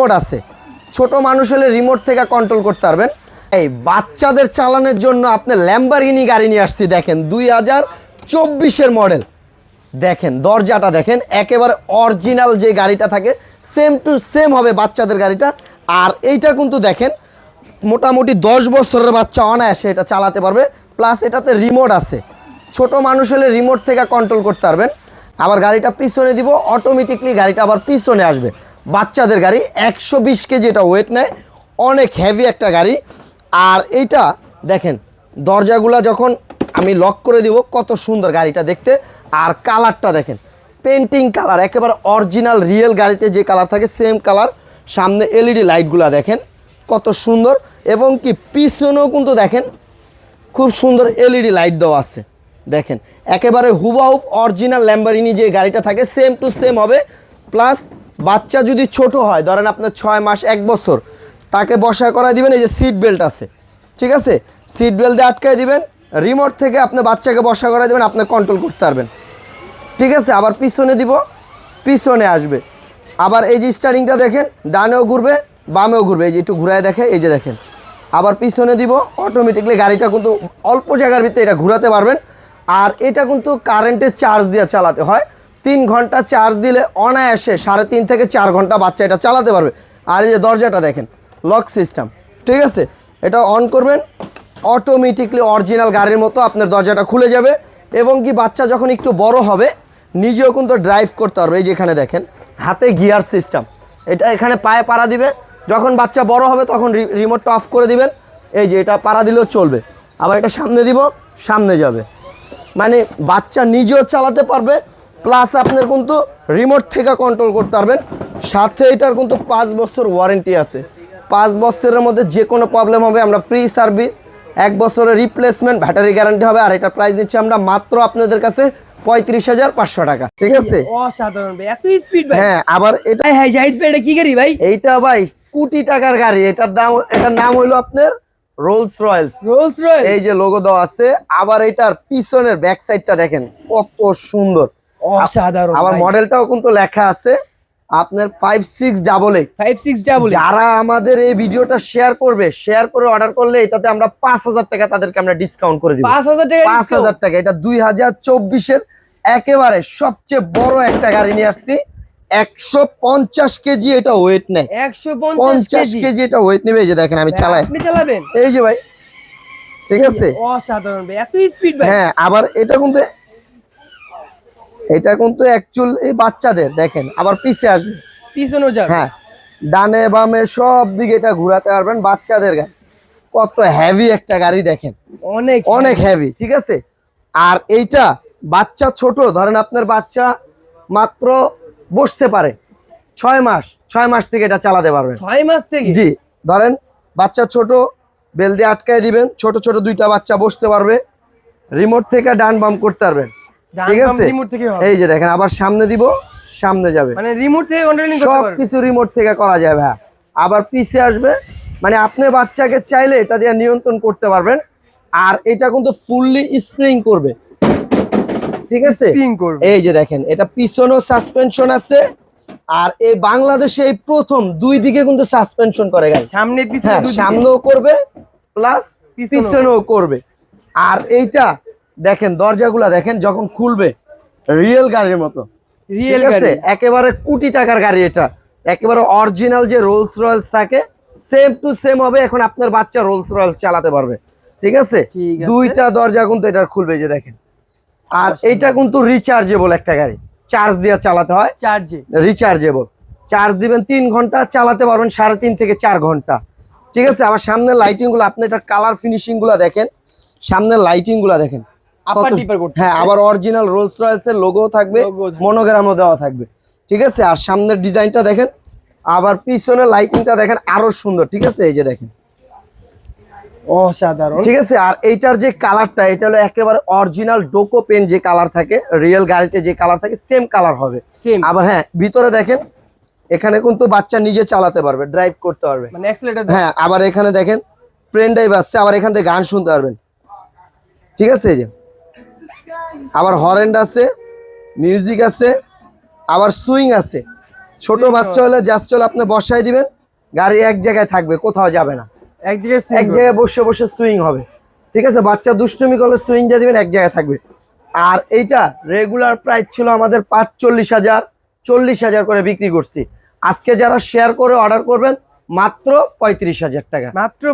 Remote আছে। ছোট মানুষ হলে রিমোট থেকে কন্ট্রোল করতে পারবেন। এই বাচ্চাদের চালানোর জন্য আপনি ল্যাম্বারগিনি গাড়ি নিয়ে আসছি, দেখেন, দুই হাজার চব্বিশের মডেল দেখেন, দরজাটা দেখেন, একেবারে অরিজিনাল যে গাড়িটা থাকে সেম টু সেম হবে বাচ্চাদের গাড়িটা। আর এইটা কিন্তু দেখেন, মোটামুটি দশ বছরের বাচ্চা অনায়াসে এটা চালাতে পারবে। প্লাস এটাতে রিমোট আছে। ছোট মানুষ হলে রিমোট থেকে কন্ট্রোল করতে পারবেন। আবার গাড়িটা পিছনে দিব অটোমেটিকলি গাড়িটা আবার পিছনে আসবে। বাচ্চাদের গাড়ি, একশো বিশ কেজি এটা ওয়েট নেয়, অনেক হেভি একটা গাড়ি। আর এইটা দেখেন, দরজাগুলা যখন আমি লক করে দিব, কত সুন্দর গাড়িটা দেখতে। আর কালারটা দেখেন পেন্টিং কালার একেবারে অরিজিনাল রিয়েল গাড়িতে যে কালার থাকে সেম কালার সামনে এলইডি লাইটগুলা দেখেন, কত সুন্দর। এবং কি পিছনেও কিন্তু দেখেন, খুব সুন্দর এলইডি লাইট দেওয়া আছে। দেখেন, একেবারে হুবাহুব অরিজিনাল ল্যাম্বারিনি যে গাড়িটা থাকে সেম টু সেম হবে। প্লাস বাচ্চা যদি ছোট হয়, ধরেন আপনার ছয় মাস, এক বছর, তাকে বসা করায় দিবেন, এই যে সিট বেল্ট আছে। ঠিক আছে? সিট বেল্ট দিয়ে আটকায় দিবেন রিমোট থেকে আপনি বাচ্চাকে বসা করায় দিবেন আপনি কন্ট্রোল করতে পারবেন। ঠিক আছে? আবার পিছনে দিব, পিছনে আসবে। আবার এই যে স্টারিংটা দেখেন, ডানেও ঘুরবে, বামেও ঘুরবে। এই যে একটু ঘুরায় দেখে, এই যে দেখেন। আবার পিছনে দিব অটোমেটিকলি গাড়িটা কিন্তু অল্প জায়গার ভিতরে এটা ঘোরাতে পারবেন। আর এটা কিন্তু কারেন্টের চার্জ দিয়ে চালাতে হয়। তিন ঘণ্টা চার্জ দিলে অনায়াসে সাড়ে তিন থেকে চার ঘণ্টা বাচ্চা এটা চালাতে পারবে। আর এই যে দরজাটা দেখেন লক সিস্টেম ঠিক আছে? এটা অন করবেন অটোমেটিকলি অরিজিনাল গাড়ির মতো আপনার দরজাটা খুলে যাবে এবং কি বাচ্চা যখন একটু বড় হবে, নিজেও কিন্তু ড্রাইভ করতে পারবে। এই যেখানে দেখেন, হাতে গিয়ার সিস্টেম এটা এখানে পায়ে পাড়া দিবে। যখন বাচ্চা বড় হবে তখন রিমোটটা অফ করে দিবেন। এই যে এটা পাড়া দিলেও চলবে। আবার এটা সামনে দিব, সামনে যাবে। মানে বাচ্চা নিজেও চালাতে পারবে প্লাস আপনার কিন্তু রিমোট থেকে কন্ট্রোল করতে পারবেন। সাথে এটার কিন্তু পাঁচ বছর ওয়ারেন্টি আছে। পাঁচ বছরের মধ্যে যে কোনো প্রবলেম হবে আমরা ফ্রি সার্ভিস এক বছরের রিপ্লেসমেন্ট ব্যাটারি গ্যারান্টি হবে। আর এটা প্রাইস দিচ্ছি আমরা মাত্র আপনাদের কাছে পঁয়ত্রিশ হাজার পাঁচশো টাকা। ঠিক আছে? অসাধারণ ভাই এত স্পিড হ্যাঁ আবার এটা হ্যাঁ জাহিদ ভাই এটা কি গাড়ি ভাই? এইটা ভাই কোটি টাকার গাড়ি। এটার দাম এটার নাম হইল আপনার রোলস রয়েলস রোলস রয়েস এই যে লোগো দেওয়া আছে আবার এটার পিছনের ব্যাক সাইডটা দেখেন কত সুন্দর। অসাধারণ আবার মডেলটাও কিন্তু লেখা আছে। আপনার five six double eight five six double যারা আমাদের এই ভিডিওটা শেয়ার করবে শেয়ার করে অর্ডার করলে এটাতে আমরা পাঁচ হাজার টাকা তাদেরকে আমরা ডিসকাউন্ট করে দিব। পাঁচ হাজার টাকা পাঁচ হাজার টাকা। এটা দুই হাজার চব্বিশের একেবারে সবচেয়ে বড় একটা গাড়ি নিয়ে আসছি। একশো পঞ্চাশ কেজি এটা ওয়েট নেয়। একশো পঞ্চাশ কেজি। কেজি এটা ওয়েট নেবে এই যে দেখেন আমি চালাই। আপনি চালাবেন? এই যে ভাই ঠিক আছে? অসাধারণ ভাই এত স্পিড ভাই। হ্যাঁ আবার এটা কিন্তু এটা কিন্তু অ্যাকচুয়াল এই বাচ্চাদের দেখেন আবার পিছে আসবে। পিছনেও যাবে। হ্যাঁ ডানে বামে সব দিকে এটা ঘোরাতে পারবেন বাচ্চাদের গাড়ি। কত হেভি একটা গাড়ি দেখেন। অনেক অনেক হেভি ঠিক আছে? আর এইটা বাচ্চা ছোট ধরেন আপনার বাচ্চা মাত্র বসতে পারে। ছয় মাস ছয় মাস থেকে এটা চালাতে পারবেন। ছয় মাস থেকে? জি ধরেন বাচ্চা ছোট বেল দিয়ে আটকায় দিবেন ছোট ছোট দুইটা বাচ্চা বসতে পারবে। রিমোট থেকে ডান বাম করতে পারবেন। ঠিক আছে। এই যে দেখেন আবার সামনে দিব সামনে যাবে। মানে রিমোট থেকে কন্ট্রোলিং সব কিছু রিমোট থেকে করা যায় ভাই আবার পিছে আসবে মানে আপনি বাচ্চাকে চাইলে এটা দিয়ে নিয়ন্ত্রণ করতে পারবেন আর এটা কিন্তু ফুললি স্প্রিং করবে। ঠিক আছে? এই যে দেখেন এটা পিছনেও সাসপেনশন আছে আর এই বাংলাদেশে এই প্রথম দুই দিকে কিন্তু সাসপেনশন করে গাড়ি সামনে পিছনে হ্যাঁ সামনেও করবে প্লাস। পিছনেও করবে। আর এইটা দেখেন দরজাগুলা দেখেন যখন খুলবে রিয়েল গাড়ির মতো। রিয়েল গাড়ি। একেবারে কোটি টাকার গাড়ি এটা। একেবারে অরিজিনাল যে রোলস রয়েলস থাকে সেম টু সেম হবে এখন আপনার বাচ্চা রোলস রয়েলস চালাতে পারবে। ঠিক আছে? দুইটা দরজা কিন্তু এটা খুলবে যে দেখেন। আর এটা কিন্তু রিচার্জেবল একটা গাড়ি। চার্জ দিয়ে চালাতে হয়। চার্জে রিচার্জেবল চার্জ দিবেন তিন ঘণ্টা চালাতে পারবেন সাড়ে তিন থেকে চার ঘণ্টা। ঠিক আছে? আবার সামনের লাইটিংগুলো আপনি এটা কালার ফিনিশিংগুলো দেখেন। সামনের লাইটিংগুলো দেখেন। আপার করতে হ্যাঁ আবার অরিজিনাল রোলস রয়েলস এর লোগো থাকবে। মনোগ্রামও দেওয়া থাকবে। ঠিক আছে? আর সামনের ডিজাইনটা দেখেন আবার পিছনের লাইটিংটা দেখেন আরও সুন্দর। ঠিক আছে? এই যে দেখেন। অসাধারণ। ঠিক আছে? আর এইটার যে কালারটা এটা হলো একেবারে অরিজিনাল ডোকো পেন যে কালার থাকে রিয়েল গাড়িতে যে কালার থাকে সেম কালার হবে। আবার হ্যাঁ ভিতরে দেখেন এখানে কিন্তু বাচ্চা নিজে চালাতে পারবে ড্রাইভ করতে পারবে। মানে হ্যাঁ আবার এখানে দেখেন প্লেন ড্রাইভ আসছে আবার এখান থেকে গান শুনতে পারবেন। ঠিক আছে? এই যে। আবার হরেন্ড আছে মিউজিক আছে আবার সুইং আছে। ছোট বাচ্চা হলে জাস্ট চলে আপনি বসাই দিবেন গাড়ি এক জায়গায় থাকবে কোথাও যাবে না। এক জায়গায় এক জায়গায় বসে বসে সুইং হবে। ঠিক আছে? বাচ্চা দুষ্টুমি করলে সুইং দিয়ে দিবেন এক জায়গায় থাকবে। আর এইটা রেগুলার প্রাইস ছিল আমাদের পাঁচ চল্লিশ হাজার চল্লিশ হাজার করে বিক্রি করছি। আজকে যারা শেয়ার করে অর্ডার করবেন মাত্র পঁয়ত্রিশ হাজার টাকা। মাত্র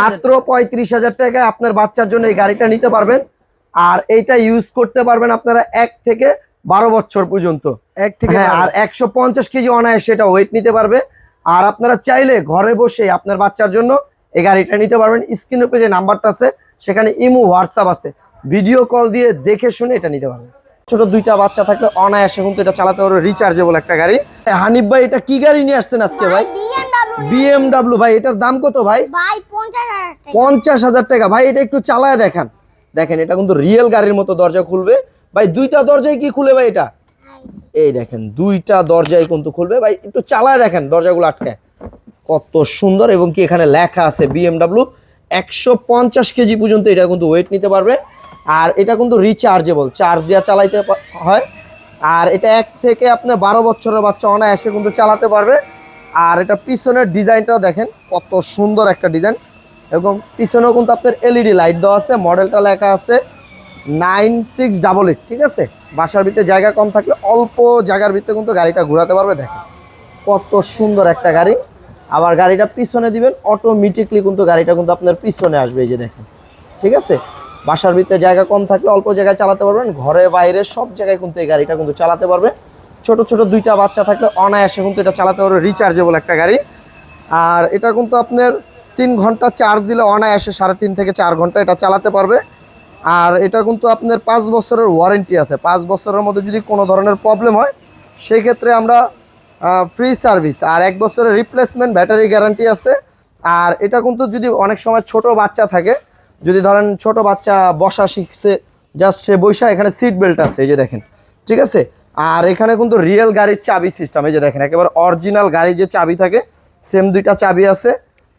মাত্র পঁয়ত্রিশ হাজার টাকায় আপনার বাচ্চার জন্য এই গাড়িটা নিতে পারবেন। আর এইটা ইউজ করতে পারবেন আপনারা এক থেকে বারো বছর পর্যন্ত। এক থেকে হ্যাঁ আর একশো পঞ্চাশ কেজি অনায়াসে এটা ওয়েট নিতে পারবে। আর আপনারা চাইলে ঘরে বসে আপনার বাচ্চার জন্য এই গাড়িটা নিতে পারবেন। স্ক্রিন উপরে যে নাম্বারটা আছে সেখানে ইমো হোয়াটসঅ্যাপ আছে। ভিডিও কল দিয়ে দেখে শুনে এটা নিতে পারবেন। ছোট দুইটা বাচ্চা থাকলে অনায়াসে কিন্তু এটা চালাতে পারবে রিচার্জেবল একটা গাড়ি। হানিফ ভাই এটা কি গাড়ি নিয়ে আসছেন আজকে ভাই? বিএমডব্লিউ ভাই এটার দাম কত ভাই? পঞ্চাশ হাজার টাকা। ভাই এটা একটু চালায় দেখান। দেখেন, এটা কিন্তু রিয়েল গাড়ির মতো দরজা খুলবে। ভাই, দুইটা দরজায় কি খুলে ভাই এটা? এই দেখেন, দুইটা দরজায় কিন্তু খুলবে। ভাই, একটু চালায় দেখেন দরজাগুলো আটকায় কত সুন্দর এবং কি এখানে লেখা আছে বিএমডাব্লিউ একশো পঞ্চাশ কেজি পর্যন্ত এটা কিন্তু ওয়েট নিতে পারবে। আর এটা কিন্তু রিচার্জেবল চার্জ দেওয়া চালাইতে হয়। আর এটা এক থেকে আপনার বারো বছরের বাচ্চা অনায়াসে কিন্তু চালাতে পারবে। আর এটা পিছনের ডিজাইনটাও দেখেন, কত সুন্দর একটা ডিজাইন এবং পিছনেও কিন্তু আপনার এলইডি লাইট দেওয়া আছে মডেলটা লেখা আছে নাইন সিক্স ডাবল এইট ঠিক আছে? বাসার ভিতরে জায়গা কম থাকলে অল্প জায়গার ভিতরে কিন্তু গাড়িটা ঘোরাতে পারবে, দেখেন। কত সুন্দর একটা গাড়ি। আবার গাড়িটা পিছনে দিবেন অটোমেটিকলি কিন্তু গাড়িটা কিন্তু আপনার পিছনে আসবে, এই যে দেখেন। ঠিক আছে? বাসার ভিতরে জায়গা কম থাকলে অল্প জায়গায় চালাতে পারবেন, ঘরে বাইরে সব জায়গায় কিন্তু এই গাড়িটা কিন্তু চালাতে পারবে। ছোট ছোট দুইটা বাচ্চা থাকলে অনায়াসে কিন্তু এটা চালাতে পারবে রিচার্জেবল একটা গাড়ি। আর এটা কিন্তু আপনার তিন ঘণ্টা চার্জ দিলে অনায়াসে সাড়ে তিন থেকে চার ঘণ্টা এটা চালাতে পারবে। আর এটা কিন্তু আপনার পাঁচ বছরের ওয়ারেন্টি আছে। পাঁচ বছরের মধ্যে যদি কোনো ধরনের প্রবলেম হয় সেই ক্ষেত্রে আমরা ফ্রি সার্ভিস আর এক বছরের রিপ্লেসমেন্ট ব্যাটারি গ্যারান্টি আছে। আর এটা কিন্তু যদি অনেক সময় ছোট বাচ্চা থাকে, যদি ধরেন ছোট বাচ্চা বসা শিখছে জাস্ট সে বৈশা এখানে সিট বেল্ট আছে, এই যে দেখেন। ঠিক আছে? আর এখানে কিন্তু রিয়েল গাড়ির চাবি সিস্টেম এই যে দেখেন, একেবারে অরিজিনাল গাড়ির যে চাবি থাকে সেম দুইটা চাবি আছে।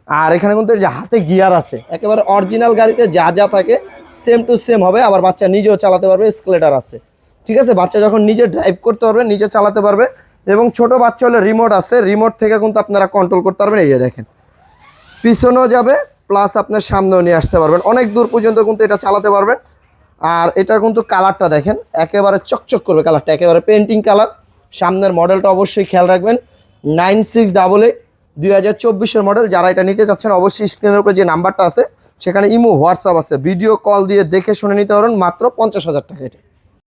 আর এখানে কিন্তু যে হাতে গিয়ার আছে, একেবারে অরিজিনাল গাড়িতে যা যা থাকে সেম টু সেম হবে। আবার বাচ্চা নিজেও চালাতে পারবে স্কেলেটার আছে। ঠিক আছে? বাচ্চা যখন নিজে ড্রাইভ করতে পারবে, নিজে চালাতে পারবে। এবং ছোট বাচ্চা হলে রিমোট আছে। রিমোট থেকে কিন্তু আপনারা কন্ট্রোল করতে পারবেন। এই যে দেখেন। পিছনেও যাবে প্লাস আপনার সামনেও নিয়ে আসতে পারবেন। অনেক দূর পর্যন্ত কিন্তু এটা চালাতে পারবেন। আর এটা কিন্তু কালারটা দেখেন, একেবারে চকচক করবে কালারটা একেবারে পেন্টিং কালার সামনের মডেলটা অবশ্যই খেয়াল রাখবেন। নাইন সিক্স ডাবল এইট দুই হাজার চব্বিশের মডেল যারা এটা নিতে চাচ্ছেন, অবশ্যই স্ক্রিনের উপরে যে নাম্বারটা আছে, সেখানে ইমো হোয়াটসঅ্যাপ আছে। ভিডিও কল দিয়ে দেখে শুনে নিতে পারেন, মাত্র পঞ্চাশ হাজার টাকা এটা